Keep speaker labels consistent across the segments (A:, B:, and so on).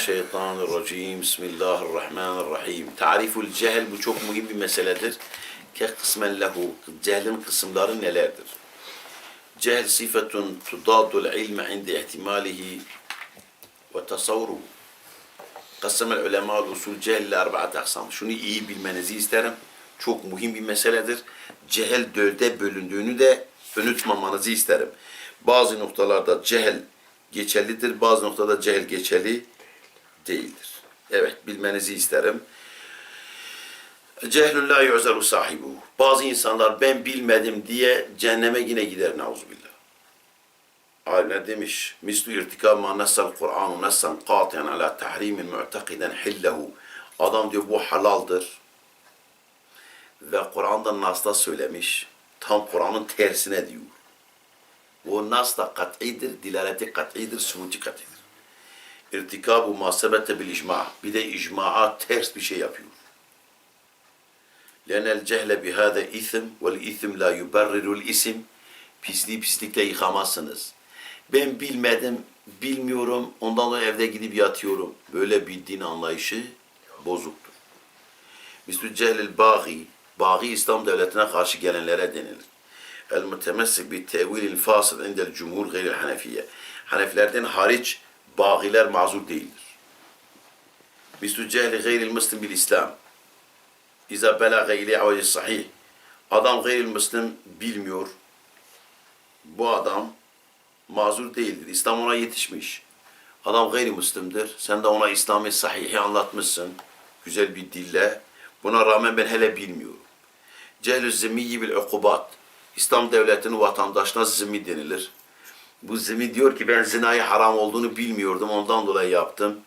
A: Mineşşeytanirracim. Bismillahirrahmanirrahim. Tariful cehl bu çok mühim bir meseledir. Ke kısmen lehu. Cehlin kısımları nelerdir? Cehl sıfatun tudadul ilme inde ihtimalihi ve tasavvuruhu. Kassemel ulema usul cehl ile arbaat aksam. Şunu iyi bilmenizi isterim. Çok mühim bir meseledir. Cehel dölde bölündüğünü de unutmamanızı isterim. Bazı noktalarda cehel geçerlidir, bazı noktada cehel geçerli değildir. Evet, bilmenizi isterim. Cehlün la yu'zeru sahibu. Bazı insanlar ben bilmedim diye cehenneme yine gider nauzubillah. Alimler demiş, mislu irtikab ma nessel Kur'anu nessen qatiyan ala tahrimin mu'takiden hillehu. Adam diyor bu halaldır. Ve Kur'an'da Nas'ta söylemiş. Tam Kur'an'ın tersine diyor. Bu Nas da kat'idir, dilaleti kat'idir, subuti kat'idir. İrtikabu masebete bil icma. Bir de icmaa ters bir şey yapıyor. Lenel cehle bihâde isim vel isim la yuberrirul isim. Pisliği pislikle yıkamazsınız. Ben bilmedim, bilmiyorum, ondan sonra evde gidip yatıyorum. Böyle bir anlayışı bozuktur. Mislu cehlil bâgi, bâgi İslam devletine karşı gelenlere denilir. El mutemessik bi tevilil fasıl indel cumhur gayril hanefiye. Hanefilerden hariç bağiler mazur değildir. Mislu cehli gayril muslim bil İslam. İza belaga ile avacı sahih. Adam gayril muslim bilmiyor. Bu adam mazur değildir. İslam ona yetişmiş. Adam gayrimüslimdir. Sen de ona İslam'ı sahihi anlatmışsın. Güzel bir dille. Buna rağmen ben hele bilmiyorum. Cehlü zimmiyi bil ukubat. İslam devletinin vatandaşına zimmi denilir. Bu zimmi diyor ki ben zinayı haram olduğunu bilmiyordum. Ondan dolayı yaptım.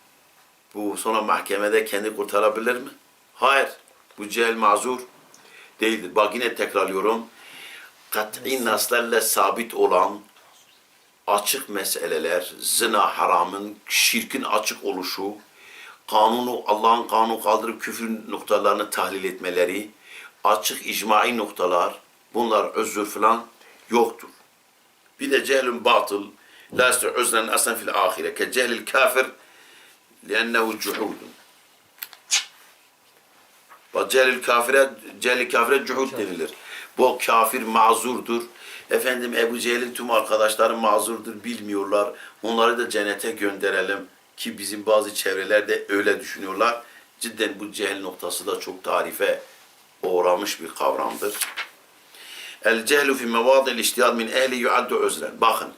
A: Bu sonra mahkemede kendi kurtarabilir mi? Hayır. Bu cehl mazur değildir. Bak yine tekrarlıyorum. Kat'i naslarla sabit olan açık meseleler, zina haramın, şirkin açık oluşu, kanunu Allah'ın kanunu kaldırıp küfür noktalarını tahlil etmeleri, açık icmai noktalar, bunlar özür falan yoktur. Bir de cehlün batıl, la yastı öznen aslen fil ahire, ke cehlil kafir, liennehu cuhudun. Bak cehlil kafire, cehlil kafire cuhud denilir. Bu kafir mazurdur. Efendim Ebu Cehil'in tüm arkadaşları mazurdur, bilmiyorlar. Onları da cennete gönderelim ki bizim bazı çevrelerde öyle düşünüyorlar. Cidden bu cehil noktası da çok tarife uğramış bir kavramdır. El cehlu fi mevadil iştihad min ehli yuaddu özren. Bakın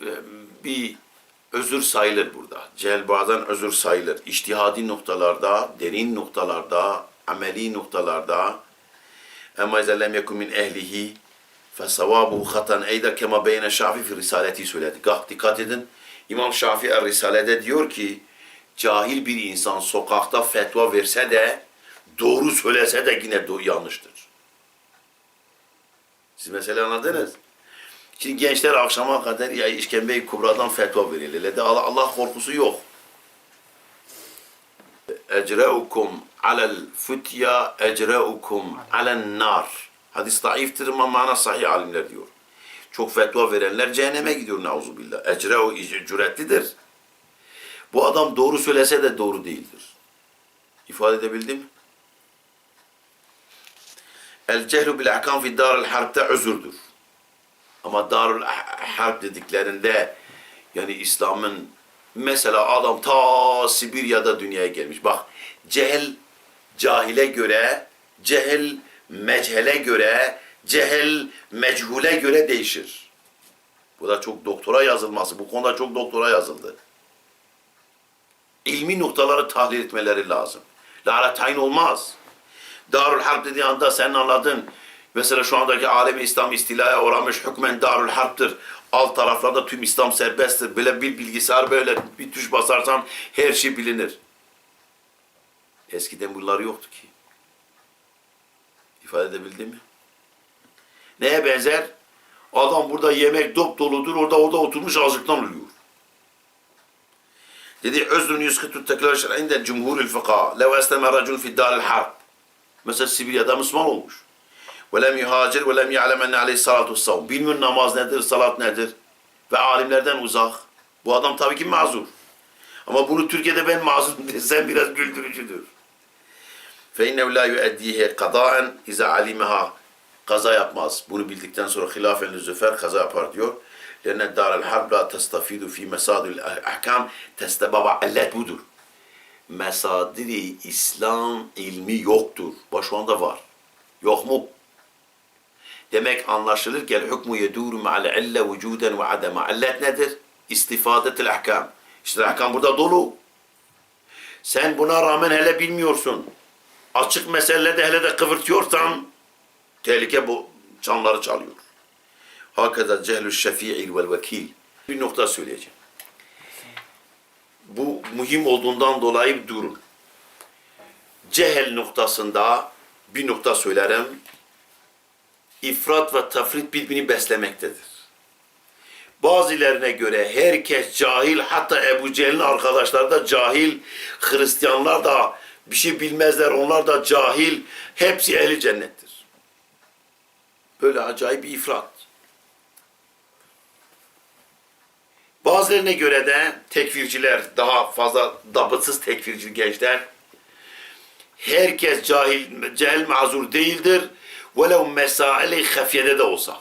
A: e, bir özür sayılır burada. Cehel bazen özür sayılır. İştihadi noktalarda, derin noktalarda, ameli noktalarda ama izâ lem yekun min ehlihi fesavâbuhu hatan eyder kema beyne şafi fi risaleti söyledi. Gah dikkat edin. İmam Şafii er Risale'de diyor ki cahil bir insan sokakta fetva verse de doğru söylese de yine yanlıştır. Siz mesela anladınız. Şimdi gençler akşama kadar ya işkembe-i kubradan fetva verirler. De Allah, Allah korkusu yok. Ecreukum alel futya ecreukum alen nar. Hadis zayıftır ama mana sahih alimler diyor. Çok fetva verenler cehenneme gidiyor nauzubillah. Ecre o cüretlidir. Bu adam doğru söylese de doğru değildir. İfade edebildim mi? El cehlu bil ahkam fi daril harpte özürdür. Ama darul harp dediklerinde yani İslam'ın mesela adam ta Sibirya'da dünyaya gelmiş. Bak cehel cahile göre cehel mechele göre, cehel mechule göre değişir. Bu da çok doktora yazılması. Bu konuda çok doktora yazıldı. İlmi noktaları tahlil etmeleri lazım. Lara tayin olmaz. Darül Harp dediği anda sen anladın. Mesela şu andaki alemi İslam istilaya uğramış hükmen Darül Harp'tır. Alt taraflarda tüm İslam serbesttir. Böyle bir bilgisayar böyle bir tuş basarsan her şey bilinir. Eskiden bunlar yoktu ki. İfade edebildim mi? Neye benzer? Adam burada yemek dop doludur, orada orada oturmuş ağzıktan ölüyor. Dedi özrün yuskıtü tekrar şer'inde cumhurul fıkha. Lev esleme racun fi daril harp. Mesela Sibirya'da Müslüman olmuş. Ve lem yuhacir ve lem ya'lem enne aleyhissalatu vesselam. Bilmiyor namaz nedir, salat nedir. Ve alimlerden uzak. Bu adam tabii ki mazur. Ama bunu Türkiye'de ben mazlum desem biraz güldürücüdür. فَاِنَّهُ لَا يُؤَدِّيهِ قَضَاءً اِذَا عَلِمَهَا Kaza yapmaz. Bunu bildikten sonra hilafen züfer kaza yapar diyor. لَنَّ دَارَ الْحَرْبْ لَا تَسْتَفِيدُ ف۪ي مَسَادِ الْاَحْكَامِ Baba illet budur. Mesadiri İslam ilmi yoktur. Bak şu anda var. Yok mu? Demek anlaşılır ki hükmü yedûru ma'al ille vücuden ve adema. İllet nedir? İstifadetil ahkam. İşte ahkam burada dolu. Sen buna rağmen hele bilmiyorsun. Açık meselede hele de kıvırtıyorsan tehlike bu çanları çalıyor. Hakeza cehlü şefi'il vel vekil. Bir nokta söyleyeceğim. Bu mühim olduğundan dolayı durun. Cehel noktasında bir nokta söylerim ifrat ve tafrit birbirini beslemektedir. Bazılarına göre herkes cahil, hatta Ebu Cehil'in arkadaşları da cahil, Hristiyanlar da bir şey bilmezler, onlar da cahil, hepsi ehli cennettir. Böyle acayip bir ifrat. Bazılarına göre de tekfirciler, daha fazla dabıtsız tekfirci gençler, herkes cahil, cehil mazur değildir. Velev mesaili hafiyede de olsa.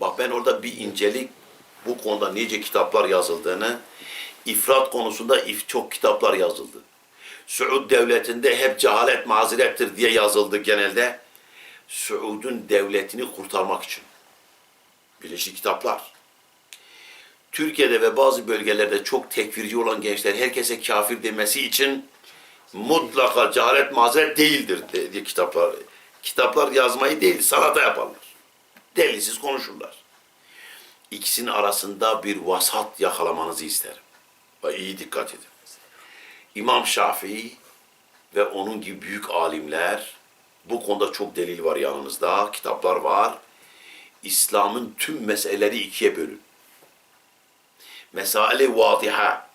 A: Bak ben orada bir incelik, bu konuda nice kitaplar yazıldığını, ifrat konusunda if çok kitaplar yazıldı. Suud devletinde hep cehalet mazirettir diye yazıldı genelde. Suud'un devletini kurtarmak için. Birleşik kitaplar. Türkiye'de ve bazı bölgelerde çok tekfirci olan gençler herkese kafir demesi için mutlaka cehalet mazeret değildir diye kitaplar. Kitaplar yazmayı değil, sanata yaparlar. Delisiz konuşurlar. İkisinin arasında bir vasat yakalamanızı isterim. Ve iyi dikkat edin. İmam Şafii ve onun gibi büyük alimler, bu konuda çok delil var yanımızda, kitaplar var. İslam'ın tüm meseleleri ikiye bölün. Mesale vadiha,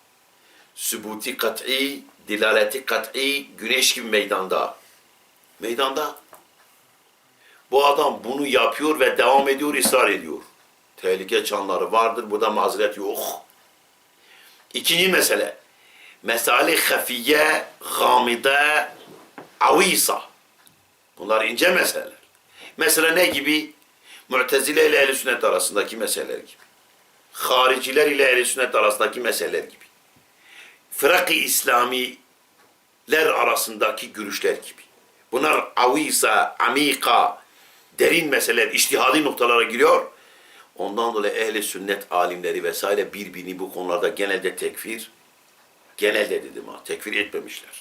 A: sübuti kat'i, dilaleti kat'i, güneş gibi meydanda. Meydanda. Bu adam bunu yapıyor ve devam ediyor, ısrar ediyor. Tehlike çanları vardır, burada mazeret yok. İkinci mesele. Mesale hafiye, gamide, avisa. Bunlar ince meseleler. Mesela ne gibi? Mu'tezile ile ehl sünnet arasındaki meseleler gibi. Hariciler ile ehl sünnet arasındaki meseleler gibi. Fırak-ı İslamiler arasındaki görüşler gibi. Bunlar avisa, amika, derin meseleler, iştihadi noktalara giriyor. Ondan dolayı ehli sünnet alimleri vesaire birbirini bu konularda genelde tekfir, genelde dedim ha, tekfir etmemişler.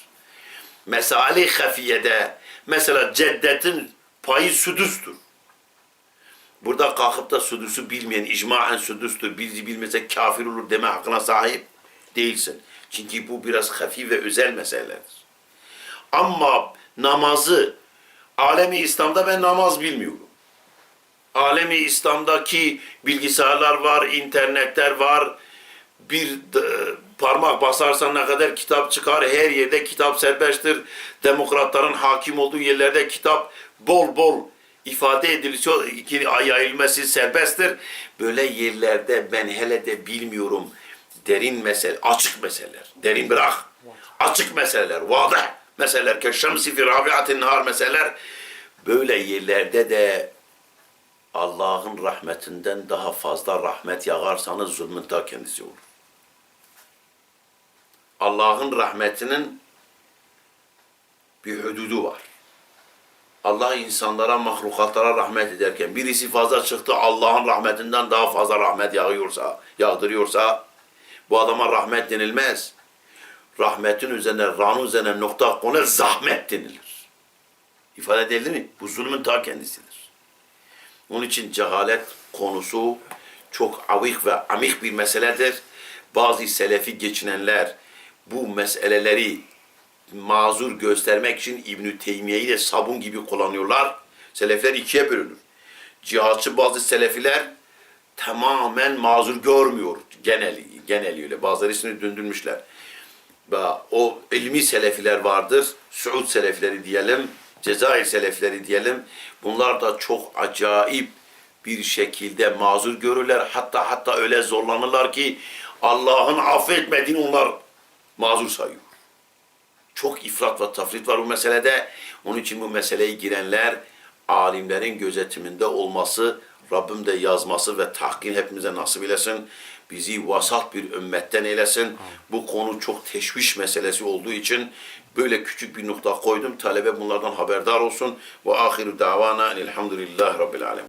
A: Mesale hafiyede, mesela ceddetin payı sudustur. Burada kalkıp da sudusu bilmeyen, icmaen sudustur, bilgi bilmese kafir olur deme hakkına sahip değilsin. Çünkü bu biraz hafif ve özel meselelerdir. Ama namazı, alemi İslam'da ben namaz bilmiyorum. Alemi İslam'daki bilgisayarlar var, internetler var. Bir parmak basarsan ne kadar kitap çıkar. Her yerde kitap serbesttir. Demokratların hakim olduğu yerlerde kitap bol bol ifade ediliyor. Yayılması serbesttir. Böyle yerlerde ben hele de bilmiyorum. Derin mesele, açık meseleler. Derin bırak. Açık meseleler, vadah meseleler. Keşşemsi fi rabiatin nahar meseleler. Böyle yerlerde de Allah'ın rahmetinden daha fazla rahmet yağarsanız zulmün ta kendisi olur. Allah'ın rahmetinin bir hududu var. Allah insanlara, mahlukatlara rahmet ederken birisi fazla çıktı Allah'ın rahmetinden daha fazla rahmet yağıyorsa, yağdırıyorsa bu adama rahmet denilmez. Rahmetin üzerine, ranın üzerine nokta konur, zahmet denilir. İfade edildi mi? Bu zulmün ta kendisidir. Onun için cehalet konusu çok avik ve amik bir meseledir. Bazı selefi geçinenler bu meseleleri mazur göstermek için İbn-i Teymiye'yi de sabun gibi kullanıyorlar. Selefler ikiye bölünür. Cihatçı bazı selefiler tamamen mazur görmüyor geneli, geneliyle. Bazıları ismini döndürmüşler. O ilmi selefiler vardır. Suud selefileri diyelim. Cezayir selefleri diyelim. Bunlar da çok acayip bir şekilde mazur görürler. Hatta hatta öyle zorlanırlar ki Allah'ın affetmediğini onlar mazur sayıyor. Çok ifrat ve tafrit var bu meselede. Onun için bu meseleye girenler alimlerin gözetiminde olması, Rabbim de yazması ve tahkin hepimize nasip eylesin. Bizi vasat bir ümmetten eylesin. Bu konu çok teşviş meselesi olduğu için böyle küçük bir nokta koydum. Talebe bunlardan haberdar olsun. Ve ahiru davana elhamdülillahi rabbil alemin.